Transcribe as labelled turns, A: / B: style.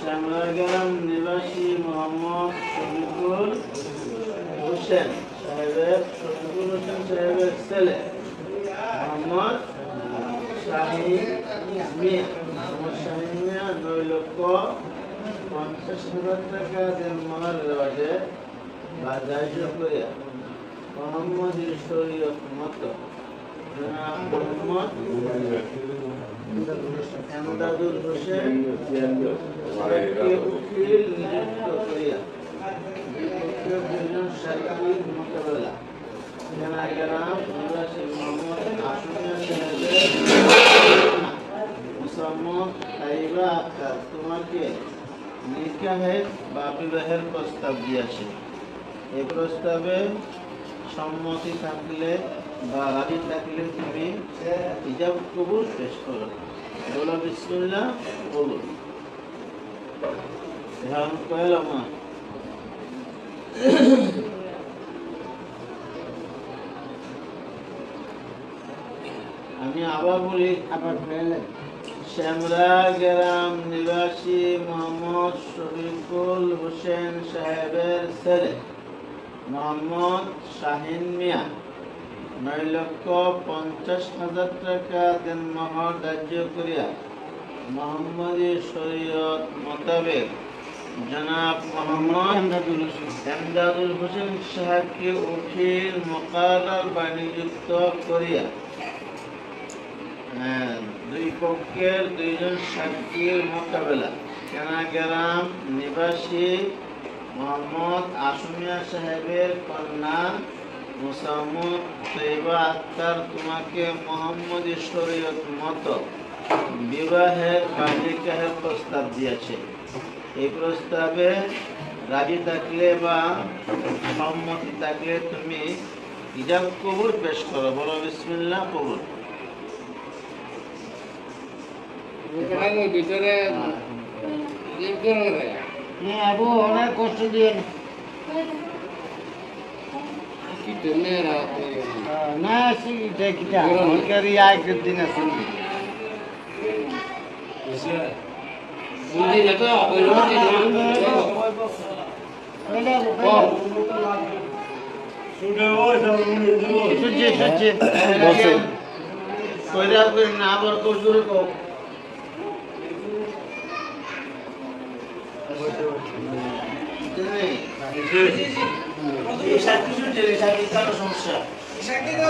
A: শ্যামলাগ্রাম নিবাসী মোহাম্মদ শফিকুল হোসেন সাহেবের শফিকুল হোসেন সাহেবের ছেলে মোহাম্মদ শাহিন মিয়া। মোহাম্মদ শাহিন মিয়া দুই লক্ষ পঞ্চাশ হাজার টাকা দেড়মার মোহাম্মদ এমদাদুল হোসেন উকিল নিযুক্ত করিয়া দুজন সাক্ষীর মোকাবেলা তোমাকে নিকাহের বা বিবাহের প্রস্তাব দিয়েছে এই প্রস্তাবে সম্মতি থাকলে বা থাকলে তুমি ইজাব কবুল পেশ করো। বলো বিসমুল্লাহ বলুন। কয়েল আমার আমি আবার বলি
B: আবার ফেলেন
A: শ্যামরা গ্রাম নিবাসী মোহাম্মদ শরীফুল হোসেন সাহেবের ছেলে মোহাম্মদ শাহিন মিয়া। নয় লক্ষ পঞ্চাশ হাজার টাকা দেন মহর ধার্য করিয়া মোহাম্মদী শরীয়ত মোতাবেক জনাব মোহাম্মদ
B: এমদাদুল হোসেন
A: সাহেবকে উকিল মোকালার বা হ্যাঁ, দুই পক্ষের দুইজন সাক্ষীর মোকাবেলা। কেনাগ্রাম নিবাসী মোহাম্মদ আসমিয়া সাহেবের কন্যা মুসাম্মদ তৈবা আক্তার তোমাকে মোহাম্মদ শরীয়ত মতো বিবাহের বাজিকাহের প্রস্তাব দিয়েছে। এই প্রস্তাবে রাজি থাকলে বা সম্মতি থাকলে তুমি ইজাব কবুল পেশ করো। বলো বিসমিল্লাহ কবুল।
B: ভিতরে হ্যাঁ। আবু অনেক কষ্ট দিয়ে না আসি দেখিটা হলকারি একদিন আসি বুঝি না তো
A: সহ্য বসে কইরা করে না আবার সমস্যা।